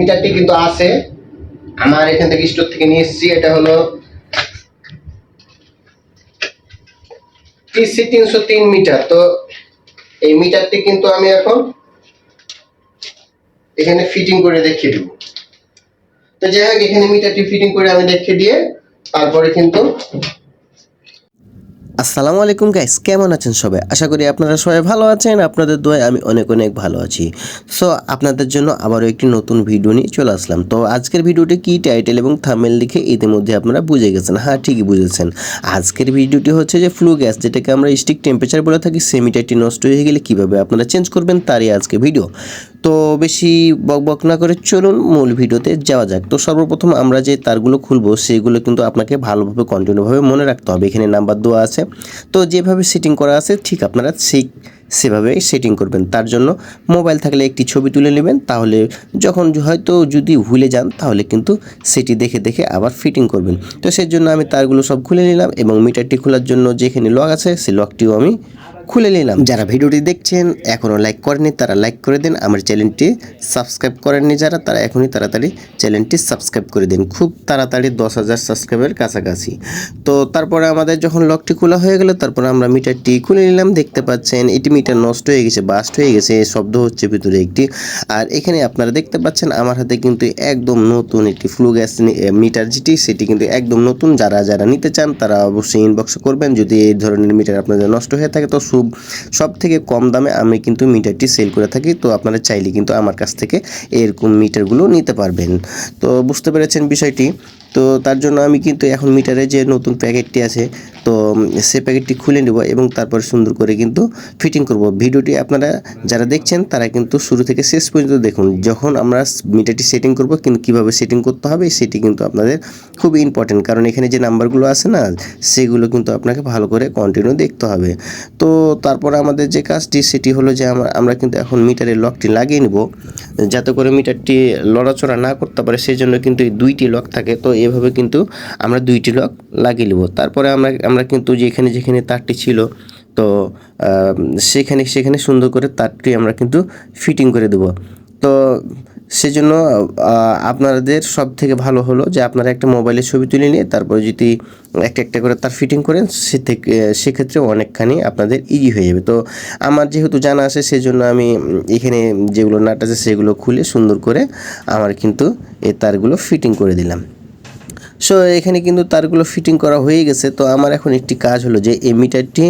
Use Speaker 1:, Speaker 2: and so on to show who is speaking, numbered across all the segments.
Speaker 1: মিটারটি কিন্তু আছে। আমার এখান থেকে স্টোর থেকে নিয়ে এসেছি, এটা হলো টিসি তিনশো তিন মিটার। তো এই মিটারটি কিন্তু আমি এখন এখানে ফিটিং করে দেখিয়ে দেবো। তো যাই হোক, এখানে মিটারটি ফিটিং করে আমি দেখিয়ে দিয়ে তারপরে কিন্তু
Speaker 2: আসসালামু আলাইকুম গাইস কেমন আছেন সবাই? আশা করি আপনারা সবাই ভালো আছেন, আপনাদের দোয়ায় আমি অনেক অনেক ভালো আছি। সো আপনাদের জন্য আবারও একটি নতুন ভিডিও নিয়ে চলে আসলাম। তো আজকের ভিডিওটি কি টাইটেল এবং থামেল লিখে ইতিমধ্যে আপনারা বুঝে গেছেন। হ্যাঁ ঠিকই বুঝেছেন। আজকের ভিডিওটি হচ্ছে যে ফ্লু গ্যাস যেটাকে আমরা স্টিক টেম্পারেচার বলে থাকি সেমিটারটি নষ্ট হয়ে গেলে কীভাবে আপনারা চেঞ্জ করবেন, তারই আজকে ভিডিও তো বেশি বক বক না করে চলুন মূল ভিডিওতে যাওয়া যাক। তো সর্বপ্রথম আমরা যে তারগুলো খুলবো, সেগুলো কিন্তু আপনাকে ভালোভাবে কন্টিনিউভাবে মনে রাখতে হবে। এখানে নাম্বার দেওয়া আছে। তো যেভাবে সেটিং করা আছে, ঠিক আপনারা সেই সেভাবে সেটিং করবেন। তার জন্য মোবাইল থাকলে একটি ছবি তুলে নেবেন। তাহলে যখন হয়তো যদি ভুলে যান, তাহলে কিন্তু সেটি দেখে দেখে আবার ফিটিং করবেন। তো সেই জন্য আমি তারগুলো সব খুলে নিলাম এবং মিটারটি খোলার জন্য যেখানে লক আছে, সেই লকটিও আমি খুলে নিলাম। যারা ভিডিওটি দেখছেন, এখনও লাইক করেনি তারা লাইক করে দিন। আমার চ্যানেলটি সাবস্ক্রাইব করেননি যারা, তারা এখনই তাড়াতাড়ি চ্যানেলটি সাবস্ক্রাইব করে দিন। খুব তাড়াতাড়ি দশ হাজার সাবস্ক্রাইবের কাছাকাছি। তো তারপরে আমাদের যখন লকটি খোলা হয়ে গেল, তারপরে আমরা মিটারটি খুলে নিলাম। দেখতে পাচ্ছেন, এটি মিটার নষ্ট হয়ে গেছে, বাস্ট হয়ে গেছে শব্দ হচ্ছে ভিতরে একটি। আর এখানে আপনারা দেখতে পাচ্ছেন, আমার হাতে কিন্তু একদম নতুন একটি ফ্লু গ্যাস মিটার যেটি, সেটি কিন্তু একদম নতুন। যারা যারা নিতে চান, তারা অবশ্যই ইনবক্স করবেন। যদি এই ধরনের মিটার আপনাদের নষ্ট হয়ে থাকে, তো সব সব থেকে কম দামে আমি কিন্তু মিটারটি সেল করে থাকি। তো আপনারা চাইলে কিন্তু আমার কাছ থেকে এরকম মিটারগুলো নিতে পারবেন। তো বুঝতে পেরেছেন বিষয়টি? তো তার জন্য আমি কিন্তু এখন মিটারে যে নতুন প্যাকেটটি আছে, তো সে প্যাকেটটি খুলে নেব এবং তারপর সুন্দর করে কিন্তু ফিটিং করব। ভিডিওটি আপনারা যারা দেখছেন, তারা কিন্তু শুরু থেকে শেষ পর্যন্ত দেখুন। যখন আমরা মিটারটি সেটিং করব কিন্তু কীভাবে সেটিং করতে হবে, সেটি কিন্তু আপনাদের খুব ইম্পর্টেন্ট কারণ এখানে যে নাম্বারগুলো আছে না, সেগুলো কিন্তু আপনাকে ভালো করে কন্টিনিউ দেখতে হবে। তো, তারপর আমাদের যে কাজটি, সেটি হলো যে আমরা আমরা কিন্তু এখন মিটারের লকটি লাগিয়ে নেব। যাতে করে মিটারটি লড়াচড়া না করতে পারে সেই জন্য কিন্তু এই দুইটি লক থাকে। তো এভাবে কিন্তু আমরা দুইটি লক লাগিয়ে নেব। তারপরে আমরা আমরা কিন্তু যেখানে যেখানে তারটি ছিল, তো সেখানে সেখানে সুন্দর করে তারটি আমরা কিন্তু ফিটিং করে দেব। তো, সেজন্য আপনাদের সব থেকে ভালো হলো যে আপনারা একটা মোবাইলের ছবি তুলে নিয়ে তারপরে যদি একটা একটা করে তার ফিটিং করেন, সে থেকে, সেক্ষেত্রে অনেকখানি আপনাদের ইজি হয়ে যাবে। তো, আমার যেহেতু জানা আছে, সেজন্য আমি এখানে যেগুলো নাট আছে, সেগুলো খুলে সুন্দর করে আমার কিন্তু এই তারগুলো ফিটিং করে দিলাম। সো এখানে কিন্তু তারগুলো ফিটিং করা হয়ে গেছে। তো আমার এখন একটি কাজ হলো যে, এই মিটারটি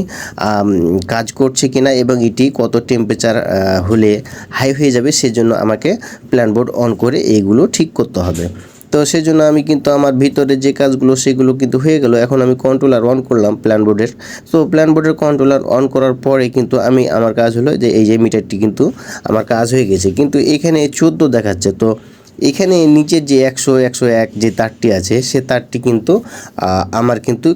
Speaker 2: কাজ করছে কিনা এবং এটি কত টেম্পারেচার হলে হাই হয়ে যাবে, সেজন্য আমাকে প্ল্যান বোর্ড অন করে এগুলো ঠিক করতে হবে। তো সেই জন্য আমি কিন্তু আমার ভিতরে যে কাজগুলো, সেগুলো কিন্তু হয়ে গেল। এখন আমি কন্ট্রোলার অন করলাম প্ল্যান বোর্ডের তো প্ল্যান বোর্ডের কন্ট্রোলার অন করার পরে কিন্তু আমি, আমার কাজ হলো যে, এই যে মিটারটি কিন্তু আমার কাজ হয়ে গেছে। কিন্তু এখানে চোদ্দ দেখাচ্ছে। তো এখানে নিচের যে একশো একশো এক যে তারটি আছে, সে তারটি কিন্তু আমার কিন্তু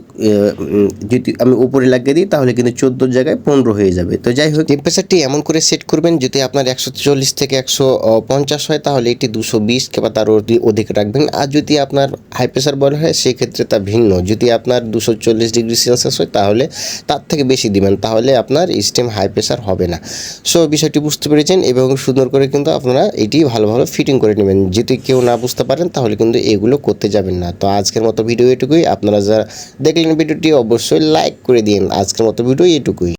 Speaker 2: যদি আমি উপরে লাগিয়ে দিই, তাহলে কিন্তু চোদ্দোর জায়গায় পনেরো হয়ে যাবে। তো যাই হোক টেম্পারেচারটি এমন করে সেট করবেন, যদি আপনার একশো চল্লিশ থেকে একশো পঞ্চাশ হয়, তাহলে এটি দুশো বিশ কিংবা তার অধিক রাখবেন। আর যদি আপনার হাই প্রেশার বল হয় সেক্ষেত্রে তা ভিন্ন। যদি আপনার দুশো চল্লিশ ডিগ্রি সেলসিয়াস হয়, তাহলে তার থেকে বেশি দিবেন, তাহলে আপনার স্টেম হাই প্রেশার হবে না। সো বিষয়টি বুঝতে পেরেছেন এবং সুন্দর করে কিন্তু আপনারা এটি ভালো ভালো ফিটিং করে নেবেন। যদি কেউ না বুঝতে পারেন, তাহলে কিন্তু এগুলো করতে যাবেন না। তো আজকের মতো ভিডিও এটুকুই। আপনারা যারা দেখলেন ভিডিওটি, অবশ্যই লাইক করে দিন আজকের মতো ভিডিও এটুকুই।